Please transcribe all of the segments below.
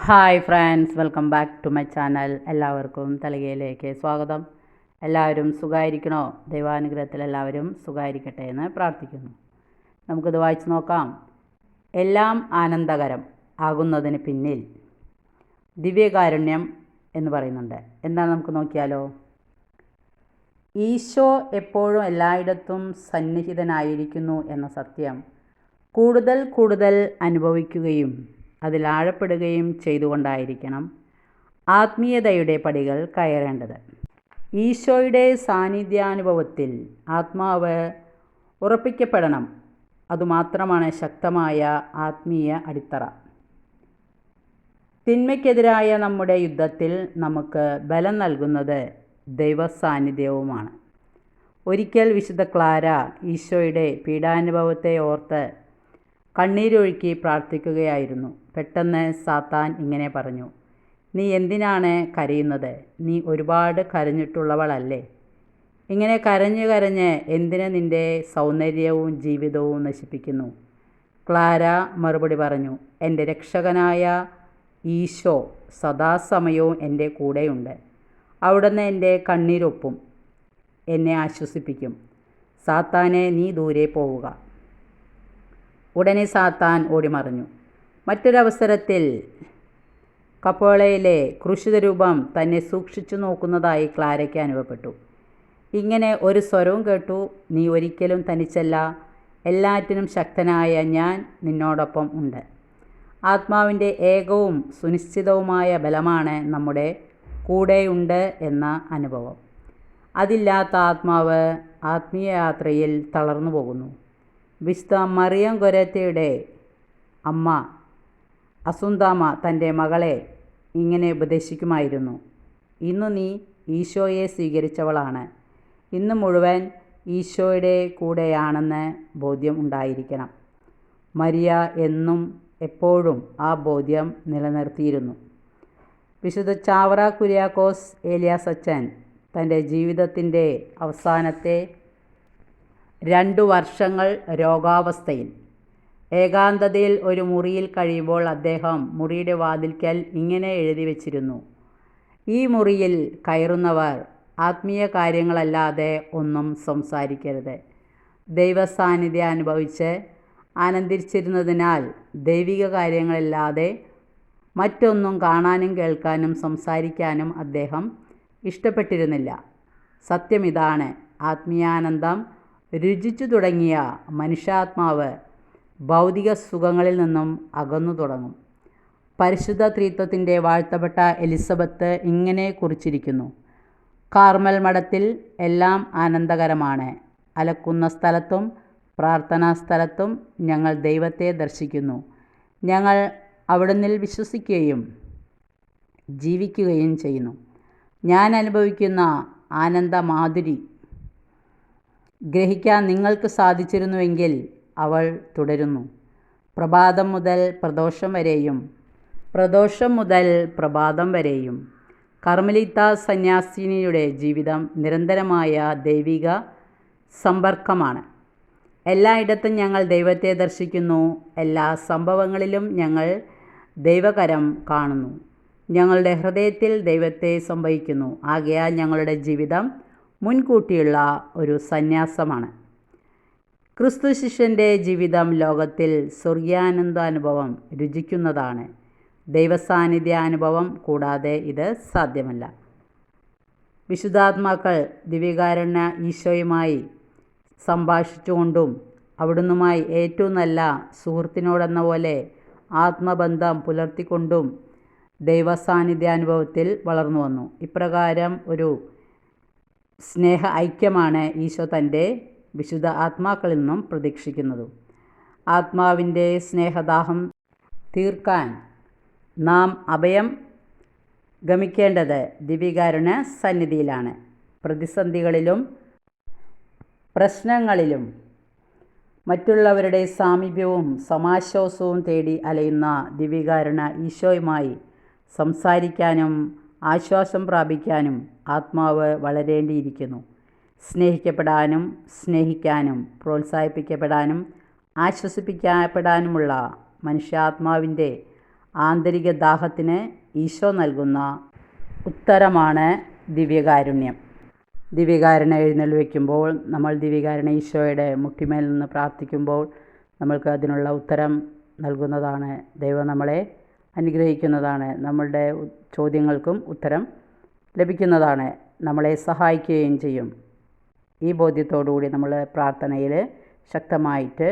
Hi friends welcome back to my channel. എല്ലാവർക്കും തലകയിലേക്ക് സ്വാഗതം. എല്ലാവരും സുഖമായിരിക്കണോ ദൈവാനുഗ്രഹത്തിൽ എല്ലാവരും സുഖമായിരിക്കട്ടെ എന്ന് പ്രാർത്ഥിക്കുന്നു. നമുക്കിത് വായിച്ചു നോക്കാം. എല്ലാം ആനന്ദകരം ആകുന്നതിന് പിന്നിൽ ദിവ്യകാരുണ്യം എന്ന് പറയുന്നുണ്ട്. എന്താണ് നമുക്ക് നോക്കിയാലോ? ഈശോ എപ്പോഴും എല്ലായിടത്തും സന്നിഹിതനായിരിക്കുന്നു എന്ന സത്യം കൂടുതൽ കൂടുതൽ അനുഭവിക്കുകയും അതിൽ ആഴപ്പെടുകയും ചെയ്തുകൊണ്ടായിരിക്കണം ആത്മീയതയുടെ പടികൾ കയറേണ്ടത്. ഈശോയുടെ സാന്നിധ്യാനുഭവത്തിൽ ആത്മാവ് ഉറപ്പിക്കപ്പെടണം. അതുമാത്രമാണ് ശക്തമായ ആത്മീയ അടിത്തറ. തിന്മയ്ക്കെതിരായ നമ്മുടെ യുദ്ധത്തിൽ നമുക്ക് ബലം നൽകുന്നത് ദൈവസാന്നിധ്യവുമാണ്. ഒരിക്കൽ വിശുദ്ധ ക്ലാര ഈശോയുടെ പീഡാനുഭവത്തെ ഓർത്ത് കണ്ണീരൊഴുക്കി പ്രാർത്ഥിക്കുകയായിരുന്നു. പെട്ടെന്ന് സാത്താൻ ഇങ്ങനെ പറഞ്ഞു നീ എന്തിനാണ് കരയുന്നത്? നീ ഒരുപാട് കരഞ്ഞിട്ടുള്ളവളല്ലേ. ഇങ്ങനെ കരഞ്ഞ് കരഞ്ഞ് എന്തിന് നിന്റെ സൗന്ദര്യവും ജീവിതവും നശിപ്പിക്കുന്നു? ക്ലാര മറുപടി പറഞ്ഞു എന്റെ രക്ഷകനായ ഈശോ സദാസമയവും എന്റെ കൂടെയുണ്ട്. അവിടുന്ന് എന്റെ കണ്ണീരൊപ്പും എന്നെ ആശ്വസിപ്പിക്കും. സാത്താനെ നീ ദൂരെ പോവുക. ഉടനെ സാത്താൻ ഓടിമറിഞ്ഞു. മറ്റൊരവസരത്തിൽ കപ്പോളയിലെ രൂപം തന്നെ സൂക്ഷിച്ചു നോക്കുന്നതായി ക്ലാരയ്ക്ക് അനുഭവപ്പെട്ടു. ഇങ്ങനെ ഒരു സ്വരവും കേട്ടു നീ ഒരിക്കലും തനിച്ചല്ല എല്ലാറ്റിനും ശക്തനായ ഞാൻ നിന്നോടൊപ്പം ഉണ്ട്. ആത്മാവിന്റെ ഏകവും സുനിശ്ചിതവുമായ ബലമാണ് നമ്മുടെ കൂടെയുണ്ട് എന്ന അനുഭവം. അതില്ലാത്ത ആത്മാവ് ആത്മീയ യാത്രയിൽ തളർന്നു പോകുന്നു. വിശുദ്ധ മറിയം ഗൊരത്തയുടെ അമ്മ അസുന്താമ തന്റെ മകളെ ഇങ്ങനെ ഉപദേശിക്കുമായിരുന്നു. ഇന്ന് നീ ഈശോയെ സ്വീകരിച്ചവളാണ്. ഇന്ന് മുഴുവൻ ഈശോയുടെ കൂടെയാണെന്ന് ബോധ്യം ഉണ്ടായിരിക്കണം. മരിയ എന്നും എപ്പോഴും ആ ബോധ്യം നിലനിർത്തിയിരുന്നു. വിശുദ്ധ ചാവറ കുര്യാക്കോസ് ഏലിയാസച്ചൻ തന്റെ ജീവിതത്തിന്റെ അവസാനത്തെ രണ്ടു വർഷങ്ങൾ രോഗാവസ്ഥയിൽ. ഏകാന്തതയിൽ ഒരു മുറിയിൽ കഴിയുമ്പോൾ അദ്ദേഹം മുറിയുടെ വാതിൽക്കൽ ഇങ്ങനെ എഴുതി വച്ചിരുന്നു. ഈ മുറിയിൽ കയറുന്നവർ ആത്മീയ കാര്യങ്ങളല്ലാതെ ഒന്നും സംസാരിക്കരുത്. ദൈവസാന്നിധ്യം അനുഭവിച്ച് ആനന്ദിച്ചിരുന്നതിനാൽ ദൈവിക കാര്യങ്ങളില്ലാതെ മറ്റൊന്നും കാണാനും കേൾക്കാനും സംസാരിക്കാനും അദ്ദേഹം ഇഷ്ടപ്പെട്ടിരുന്നില്ല. സത്യം ഇതാണ് ആത്മീയാനന്ദം രുചിച്ചു തുടങ്ങിയ മനുഷ്യാത്മാവ് ഭൗതിക സുഖങ്ങളിൽ നിന്നും അകന്നു തുടങ്ങും. പരിശുദ്ധ ത്രിത്വത്തിന്റെ വാഴ്ത്തപ്പെട്ട എലിസബത്ത് ഇങ്ങനെ കുറിച്ചിരിക്കുന്നു. കാർമൽ മഠത്തിൽ എല്ലാം ആനന്ദകരമാണ്. അലക്കുന്ന സ്ഥലത്തും പ്രാർത്ഥനാ സ്ഥലത്തും ഞങ്ങൾ ദൈവത്തെ ദർശിക്കുന്നു. ഞങ്ങൾ അവിടുന്നിൽ വിശ്വസിക്കുകയും ജീവിക്കുകയും ചെയ്യുന്നു. ഞാൻ അനുഭവിക്കുന്ന ആനന്ദമാധുരി ഗ്രഹിക്കാൻ നിങ്ങൾക്ക് സാധിച്ചിരുന്നുവെങ്കിൽ അവൾ തുടരുന്നു. പ്രഭാതം മുതൽ പ്രദോഷം വരെയും പ്രദോഷം മുതൽ പ്രഭാതം വരെയും. കർമ്മലിത്ത സന്യാസിനിയുടെ ജീവിതം നിരന്തരമായ ദൈവിക സമ്പർക്കമാണ്. എല്ലായിടത്തും ഞങ്ങൾ ദൈവത്തെ ദർശിക്കുന്നു. എല്ലാ സംഭവങ്ങളിലും ഞങ്ങൾ ദൈവകരം കാണുന്നു. ഞങ്ങളുടെ ഹൃദയത്തിൽ ദൈവത്തെ സംഭവിക്കുന്നു. ആകയാൽ ഞങ്ങളുടെ ജീവിതം മുൻകൂട്ടിയുള്ള ഒരു സന്യാസമാണ്. ക്രിസ്തു ശിഷ്യന്റെ ജീവിതം ലോകത്തിൽ സ്വർഗീയാനന്ദാനുഭവം രുചിക്കുന്നതാണ്. ദൈവസാന്നിധ്യാനുഭവം കൂടാതെ ഇത് സാധ്യമല്ല. വിശുദ്ധാത്മാക്കൾ ദിവ്യകാരണ്യ ഈശോയുമായി സംഭാഷിച്ചുകൊണ്ടും അവിടുന്നുമായി ഏറ്റവും നല്ല സുഹൃത്തിനോടെന്ന പോലെ ആത്മബന്ധം പുലർത്തിക്കൊണ്ടും ദൈവസാന്നിധ്യാനുഭവത്തിൽ വളർന്നു വന്നു ഇപ്രകാരം ഒരു സ്നേഹ ഐക്യമാണ് ഈശോ തന്റെ വിശുദ്ധ ആത്മാക്കളിൽ നിന്നും പ്രതീക്ഷിക്കുന്നതും. ആത്മാവിന്റെ സ്നേഹദാഹം തീർക്കാൻ നാം അഭയം ഗമിക്കേണ്ടത് ദിവ്യകാരുണ്യ സന്നിധിയിലാണ്. പ്രതിസന്ധികളിലും പ്രശ്നങ്ങളിലും മറ്റുള്ളവരുടെ സാമീപ്യവും സമാശ്വാസവും തേടി അലയുന്ന ദിവ്യകാരുണ ഈശോയുമായി സംസാരിക്കാനും ആശ്വാസം പ്രാപിക്കാനും ആത്മാവ് വളരേണ്ടിയിരിക്കുന്നു. സ്നേഹിക്കപ്പെടാനും സ്നേഹിക്കാനും പ്രോത്സാഹിപ്പിക്കപ്പെടാനും ആശ്വസിപ്പിക്കപ്പെടാനുമുള്ള മനുഷ്യാത്മാവിന്റെ ആന്തരിക ദാഹത്തിന് ഈശോ നൽകുന്ന ഉത്തരമാണ് ദിവ്യകാരുണ്യം. ദിവ്യകാരണ എഴുന്നള്ളി വയ്ക്കുമ്പോൾ നമ്മൾ ദിവ്യകാരുണ ഈശോയുടെ മുട്ടിമേൽ നിന്ന് പ്രാർത്ഥിക്കുമ്പോൾ നമ്മൾക്ക് അതിനുള്ള ഉത്തരം നൽകുന്നതാണ് ദൈവം നമ്മളെ അനുഗ്രഹിക്കുന്നതാണ് നമ്മളുടെ ചോദ്യങ്ങൾക്കും ഉത്തരം ലഭിക്കുന്നതാണ് നമ്മളെ സഹായിക്കുകയും ചെയ്യും. ഈ ബോധ്യത്തോടുകൂടി നമ്മൾ പ്രാർത്ഥനയിൽ ശക്തമായിട്ട്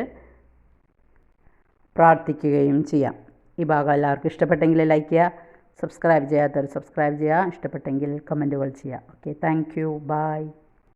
പ്രാർത്ഥിക്കുകയും ചെയ്യാം. ഈ ഭാഗം എല്ലാവർക്കും ഇഷ്ടപ്പെട്ടെങ്കിൽ ലൈക്ക് ചെയ്യുക സബ്സ്ക്രൈബ് ചെയ്യാത്തവർ സബ്സ്ക്രൈബ് ചെയ്യുക ഇഷ്ടപ്പെട്ടെങ്കിൽ കമന്റുകൾ ചെയ്യുക. Okay thank you. ബൈ.